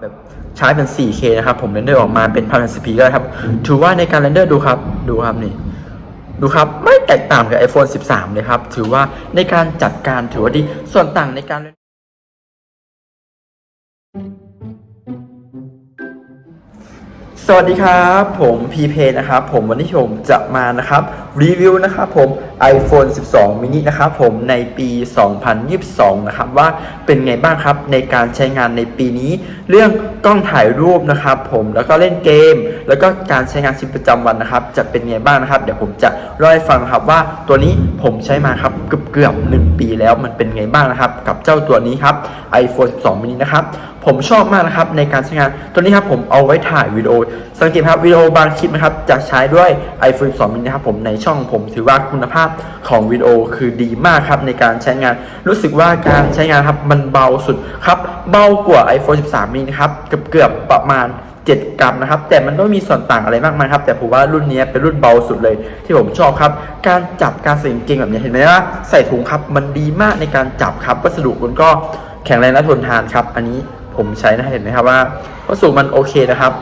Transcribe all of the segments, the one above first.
แบบใช้เป็น 4K นะครับ ผมเรนเดอร์ออกมาเป็น 1080p ก็ได้ครับ ถือว่าในการเรนเดอร์ดูครับ ดูครับนี่ ดูครับ ไม่แตกต่างกับ iPhone 13 เลยครับ ถือว่าในการจัดการถือว่าดี ส่วนต่างในการสวัสดีครับ ผมพีเพนะครับ ผมวันนี้ผมจะมานะครับรีวิวนะครับผม iPhone 12 mini นะครับผมในปี 2022 นะครับว่าเป็นไงบ้างครับในการใช้งานในปีนี้ เรื่องกล้องถ่ายรูปนะครับผมแล้วก็เล่นเกม แล้วก็การใช้งานชีวิตประจำวันนะครับ จะเป็นไงบ้างนะครับ เดี๋ยวผมจะเล่าให้ฟังครับว่าตัวนี้ผมใช้มาครับเกือบเกือบๆ1ปีแล้วมันเป็นไงบ้างนะครับ กับเจ้าตัวนี้ครับ iPhone 12 mini นะครับผมชอบมากนะครับในการใช้งานตัวนี้ครับผมเอาไว้ถ่ายวิดีโอ สังเกตครับวิดีโอบางคลิปนะครับจะใช้ด้วย iPhone 12 mini นะครับผมในช่องผมถือว่าคุณภาพของวิดีโอคือดีมากครับในการใช้งาน รู้สึกว่าการใช้งานครับมันเบาสุดครับเบากว่า iPhone 13 mini นะครับเกือบเกือบประมาณ 7 กรัมนะครับ แต่มันก็มีส่วนต่างอะไรมากมายครับ แต่ผมว่ารุ่นนี้เป็นรุ่นเบาสุดเลยที่ผมชอบครับ การจับการใส่กางเกงแบบนี้เห็นไหมว่าใส่ถุงครับมันดีมากในการจับครับวัสดุมันก็แข็งแรงและทนทานครับ อันนี้ผมใช้นะเห็นไหมครับว่าวัสดุมันโอเคนะครับ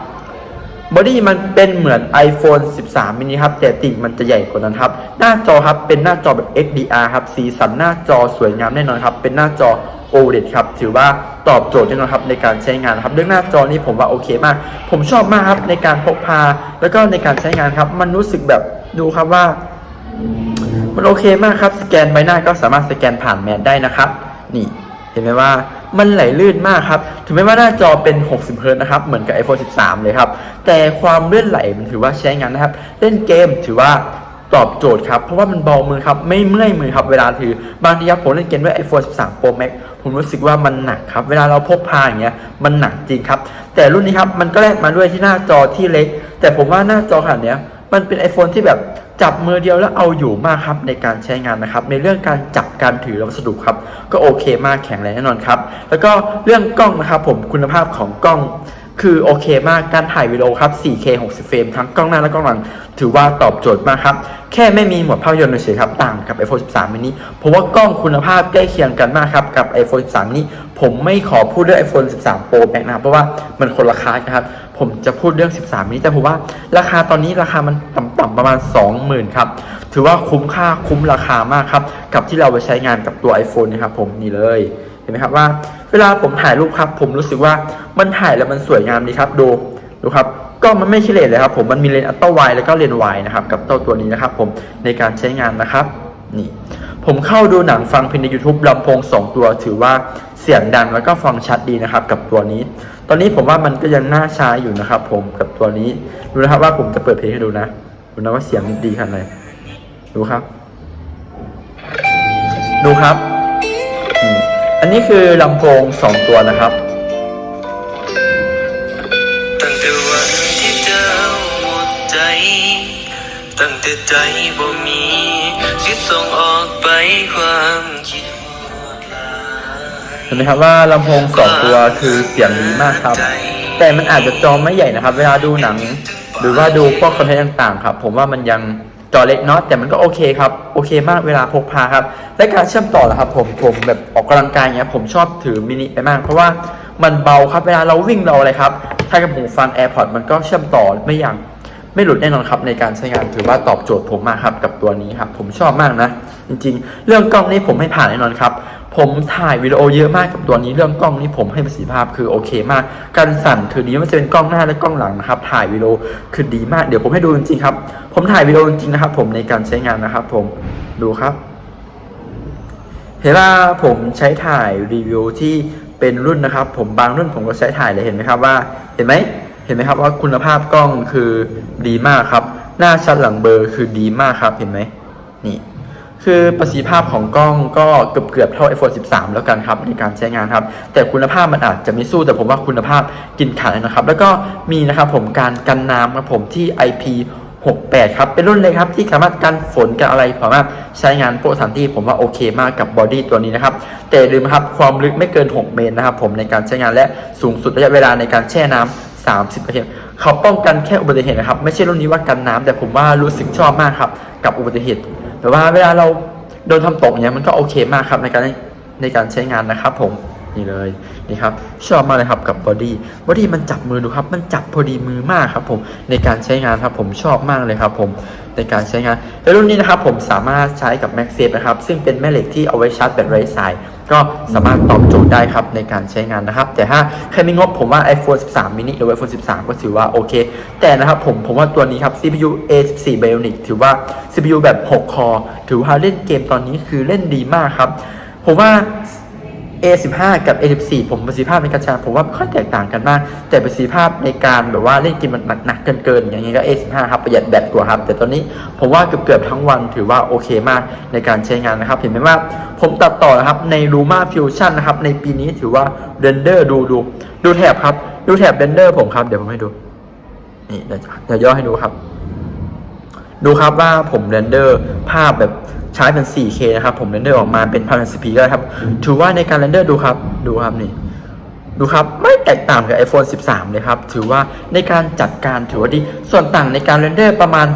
บอดี้มันเป็นเหมือน iPhone 13 mini ครับ แต่ติ่งมันจะใหญ่กว่านั้นครับ หน้าจอครับเป็นหน้าจอแบบ XDR ครับ สีสันหน้าจอสวยงามแน่นอนครับ เป็นหน้าจอ OLED ครับ ถือว่าตอบโจทย์แน่นอนครับในการใช้งานครับ เรื่องหน้าจอนี่ผมว่าโอเคมาก ผมชอบมากครับในการพกพา แล้วก็ในการใช้งานครับ มันรู้สึกแบบดูครับว่า มันโอเคมากครับ สแกนใบหน้าก็สามารถสแกนผ่านแมสได้นะครับ นี่ เห็นไหมว่า มันไหลลื่นมากครับ ถึงแม้ว่าหน้าจอเป็น 60เฮิร์ตนะครับ เหมือนกับ iPhone 13 เลยครับ แต่ความลื่นไหลมันถือว่าใช้งานนะครับ เล่นเกมถือว่าตอบโจทย์ครับ เพราะว่ามันเบามือครับ ไม่เมื่อยมือครับ เวลาถือ บางทีครับผมเล่นเกมด้วย iPhone 13 Pro Max ผมรู้สึกว่ามันหนักครับ เวลาเราพกพาอย่างเงี้ย มันหนักจริงครับ แต่รุ่นนี้ครับ มันก็แลกมาด้วยที่หน้าจอที่เล็ก แต่ผมว่าหน้าจอขนาดเนี้ย มันเป็น iPhone ที่แบบ จับมือเดียวแล้วเอาอยู่มากครับในการใช้งานนะครับ ในเรื่องการจับการถือและวัสดุครับ ก็โอเคมากแข็งแรงแน่นอนครับ แล้วก็เรื่องกล้องนะครับผมคุณภาพของกล้อง คือโอเคมากการถ่ายวิดีโอครับ 4K 60 เฟรมทั้งกล้องหน้าและกล้องหลัง ถือว่าตอบโจทย์มากครับ แค่ไม่มีหมดภาพยนตร์เฉยครับ ต่างกับ iPhone 13 mini เพราะว่ากล้องคุณภาพใกล้เคียงกันมากครับ กับ iPhone 13 mini ผมไม่ขอพูดเรื่อง iPhone 13 Pro Max นะครับเพราะว่ามันคนละคานะครับ ผมจะพูดเรื่อง 13 mini แต่ผมว่าราคาตอนนี้ราคามันต่ำๆประมาณ 20,000 ครับ ถือว่าคุ้มค่าคุ้มราคามากครับ กับที่เราไปใช้งานกับตัว iPhone นะครับผมนี่เลย ห็นไหมครับว่าเวลาผมถ่ายรูปครับ ผมรู้สึกว่ามันถ่ายแล้วมันสวยงามดีครับดูดูครับกล้องมันไม่ขี้เหร่เลยครับผมมันมีเลนส์อัลตร้าไวแล้วก็เลนส์ไวนะครับกับเจ้าตัวนี้นะครับ ผมในการใช้งานนะครับนี่ผมเข้าดูหนังฟังเพลงใน YouTube ลำโพง 2 ตัว ถือว่าเสียงดังแล้วก็ฟังชัดดีนะครับ กับตัวนี้ ตอนนี้ผมว่ามันก็ยังน่าใช้อยู่นะครับ ผมกับตัวนี้ดูนะครับว่าผมจะเปิดเพลงให้ดูนะดูนะว่าเสียงดีขนาดไหนดูครับ ดูครับ อืมอันนี้คือลำโพงสองตัวนะครับ ตั้งแต่วันที่เจอหมดใจ ตั้งแต่ใจบ่มีสิส่งออกไปความคิดฮอดหลายเห็นไหมครับว่าลำโพงสองตัวคือเสียงดีมากครับ แต่มันอาจจะจอไม่ใหญ่นะครับ เวลาดูหนัง หรือว่าดูพวกคอนเทนต์ต่างๆ ครับ ผมว่ามันยัง จอเล็กเนาะแต่มันก็โอเคครับโอเคมากเวลาพกพาครับ และการเชื่อมต่อล่ะครับผมผมแบบออกกำลังกายเงี้ยผมชอบถือมินิไปมาก เพราะว่ามันเบาครับเวลาเราวิ่งเราอะไรครับ ถ้ากับหูฟัง AirPods มันก็เชื่อมต่อไม่อย่างไม่หลุดแน่นอนครับในการใช้งานถือว่าตอบโจทย์ผมมากครับกับตัวนี้ครับผมชอบมากนะ จริง ๆ เรื่องกล้องนี่ผมให้ผ่านแน่นอนครับ ผมถ่ายวิดีโอเยอะมากกับตัวนี้เรื่องกล้องนี่ผมให้ประสิทธิภาพคือโอเคมาก การสั่นคือดีไม่ว่าจะเป็นกล้องหน้าและกล้องหลังนะครับ ถ่ายวิดีโอคือดีมากเดี๋ยวผมให้ดูจริงๆครับ ผมถ่ายวิดีโอจริงๆนะครับ ผมในการใช้งานนะครับ ผมดูครับเห็นว่าผมใช้ถ่ายรีวิวที่เป็นรุ่นนะครับ ผมบางรุ่นผมก็ใช้ถ่ายเลยเห็นไหมครับว่าเห็นไหมเห็นไหมครับว่าคุณภาพกล้องคือดีมากครับ หน้าชัดหลังเบอร์คือดีมากครับเห็นไหมนี่ คือประสิทธิภาพของกล้องก็เกือบเกือบๆเท่า iPhone 13 แล้วกันครับในการใช้งานครับ แต่คุณภาพมันอาจจะไม่สู้แต่ผมว่าคุณภาพกินขาดนะครับ แล้วก็มีนะครับผมการกันน้ำครับผมที่ IP 68 ครับเป็นรุ่นเลยครับที่สามารถกันฝนกันอะไรสามารถใช้งานโปรสถานที่ผมว่าโอเคมากกับบอดี้ตัวนี้นะครับ แต่ลืมครับความลึกไม่เกิน 6 เมตรนะครับ ผมในการใช้งานและสูงสุดระยะเวลาในการแช่น้ำ30นาทีเขาป้องกันแค่อุบัติเหตุนะครับ ไม่ใช่รุ่นนี้ว่ากันน้ำแต่ผมว่ารู้สึกชอบมากครับกับอุบัติเหตุ แต่ว่าเวลาเราโดนทำตกเนี่ยมันก็โอเคมากครับในการในการใช้งานนะครับผม นี่เลยนี่ครับชอบมากเลยครับกับบอดี้บอดี้มันจับมือดูครับ มันจับพอดีมือมากครับผมในการใช้งานครับผมชอบมากเลยครับผมในการใช้งานแล้วรุ่นนี้นะครับผมสามารถใช้กับ m a x s a f e นะครับ ซึ่งเป็นแม่เหล็กที่เอาไว้ชาร์จแบตไร้สาย ก็สามารถตอบโจทย์ได้ครับในการใช้งานนะครับ แต่ถ้าใครมีงบผมว่า iPhone 13 mini หรือ iPhone 13 ก็ถือว่าโอเค แต่นะครับผมผมว่าตัวนี้ครับ CPU A14 Bionic ถือว่า CPU แบบ 6 คอ ถือว่าเล่นเกมตอนนี้คือเล่นดีมากครับผมว่า A15 กับ A14 ผมประสิทธิภาพในการช้งานผมว่าค่อยแตกต่างกันมาก แต่ประสิทธิภาพในการแบบว่าเล่นเกมมันหนักเกินๆอย่างนี้ก็ A15 ครับประหยัดแบตกว่าครับ แต่ตอนนี้ผมว่าเกือบๆทั้งวันถือว่าโอเคมากในการใช้งานนะครับ เห็นไหมว่าผมตัดต่อนะครับใน Luma Fusion นะครับ ในปีนี้ถือว่าเรนเดอร์ดูดูดูแถบครับ ดูแถบเรนเดอร์ผมครับ เดี๋ยวผมให้ดู นี่เดี๋ยวเดี๋ยวย่อให้ดูครับ ดูครับว่าผมเรนเดอร์ภาพแบบ ใช้เป็น 4K นะครับ ผมเรนเดอร์ออกมาเป็น 1080p ก็ได้ครับ ถือว่าในการเรนเดอร์ดูครับ ดูครับนี่ ดูครับ ไม่แตกต่างกับ iPhone 13 เลยครับ ถือว่าในการจัดการถือว่าดี ส่วนต่างในการเรนเดอร์ประมาณ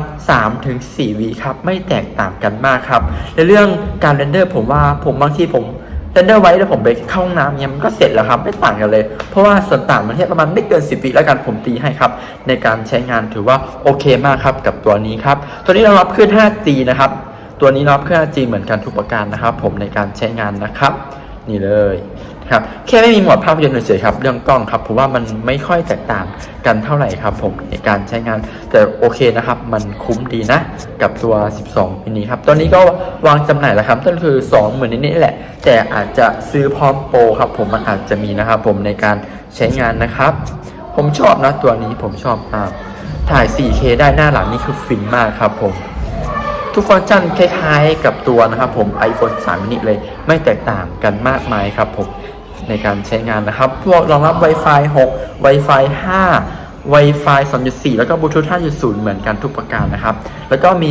3-4วิครับ ไม่แตกต่างกันมากครับ ในเรื่องการเรนเดอร์ผมว่าผมบางทีผมเรนเดอร์ไว้แล้วผมไปเข้าห้องน้ำเนี่ยมันก็เสร็จแล้วครับ ไม่ต่างกันเลย เพราะว่าส่วนต่างมันแค่ประมาณไม่เกิน 10วิแล้วกันผมตีให้ครับ ในการใช้งานถือว่าโอเคมากครับกับตัวนี้ครับ ตัวนี้เรารับขึ้น 5G นะครับ ตัวนี้รับเครื่อง 5G เหมือนกันทุกประการนะครับ ผมในการใช้งานนะครับ นี่เลยครับแค่ไม่มีหมดภาพยนตร์เฉยๆครับ เรื่องกล้องครับผมว่ามันไม่ค่อยแตกต่างกันเท่าไหร่ครับ ผมในการใช้งาน แต่โอเคนะครับ มันคุ้มดีนะ กับตัว 12มินิครับตัวนี้ก็วางจำหน่ายแล้วครับต้นคือ 2 เหมือนนี้แหละ แต่อาจจะซื้อพร้อมโปรครับ ผมมันอาจจะมีนะครับ ผมในการใช้งานนะครับ ผมชอบนะตัวนี้ผมชอบมากถ่าย 4K ได้หน้าหลังนี่คือฟินมากครับ ผม ทุกฟังก์ชันคล้ายๆ กับตัวนะครับผม iPhone 3 mini เลยไม่แตกต่างกันมากมายครับผมในการใช้งานนะครับพวกรองรับ Wi-Fi 6 Wi-Fi 5 Wi-Fi 2.4แล้วก็ Bluetooth 5.0 เหมือนกันทุกประการนะครับ แล้วก็มี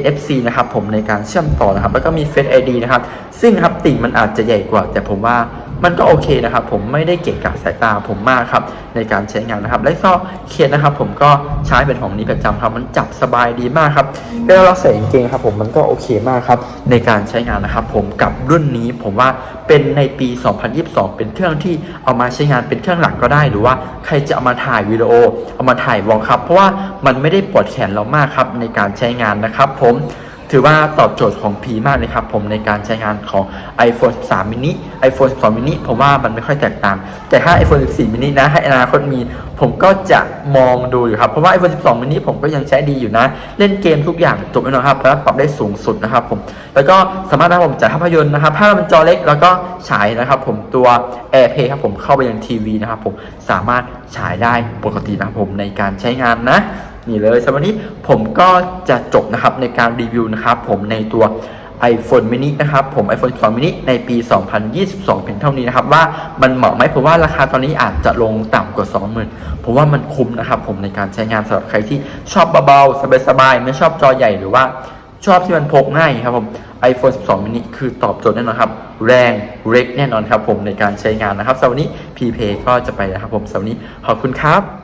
NFC นะครับผมในการเชื่อมต่อนะครับ แล้วก็มี Face ID นะครับ ซึ่งครับติ่งมันอาจจะใหญ่กว่า แต่ผมว่า มันก็โอเคนะครับผมไม่ได้เกะกะสายตาผมมากครับในการใช้งานนะครับ และก็เคสนะครับผมก็ใช้เป็นของนี้ประจำครับมันจับสบายดีมากครับเวลาเราใส่กางเกงครับผมมันก็โอเคมากครับในการใช้งานนะครับ ผมกับรุ่นนี้ผมว่าเป็นในปี 2022 เป็นเครื่องที่เอามาใช้งานเป็นเครื่องหลักก็ได้ หรือว่าใครจะเอามาถ่ายวิดีโอเอามาถ่ายวอลครับ เพราะว่ามันไม่ได้ปวดแขนเรามากครับในการใช้งานนะครับผม ถือว่าตอบโจทย์ของ P มากเลยครับผมในการใช้งานของ iPhone 13 mini iPhone 12 mini ผมว่ามันไม่ค่อยแตกต่าง แต่ถ้า iPhone 14 mini นะให้อนาคตมี ผมก็จะมองดูอยู่ครับ เพราะว่า iPhone 12 mini ผมก็ยังใช้ดีอยู่นะ เล่นเกมทุกอย่างจบแน่นอนครับแล้วปรับได้สูงสุดนะครับผม แล้วก็สามารถนะผมจ่ายภาพยนตร์นะครับภาพมันจอเล็กแล้วก็ฉายนะครับผมตัว AirPlay ครับผมเข้าไปยังทีวีนะครับผมสามารถฉายได้ปกตินะครับผมในการใช้งานนะ นี่เลยสำหรับวันนี้ผมก็จะจบนะครับในการรีวิวนะครับผมในตัว iPhone mini นะครับผม iPhone 12 mini ในปี 2022 เพียงเท่านี้นะครับ ว่ามันเหมาะไหมผมว่าราคาตอนนี้อาจจะลงต่ำกว่า 20,000ผมว่ามันคุ้มนะครับผมในการใช้งานสำหรับใครที่ชอบเบาๆ สบายๆ ไม่ชอบจอใหญ่หรือว่าชอบที่มันพกง่ายครับผม iPhone 12 mini คือตอบโจทย์แน่นอนครับ แรงเร็กแน่นอนครับผมในการใช้งานนะครับสำหรับวันนี้ p p ก็จะไปแล้วครับผมสำหรับวันนี้ขอบคุณครับ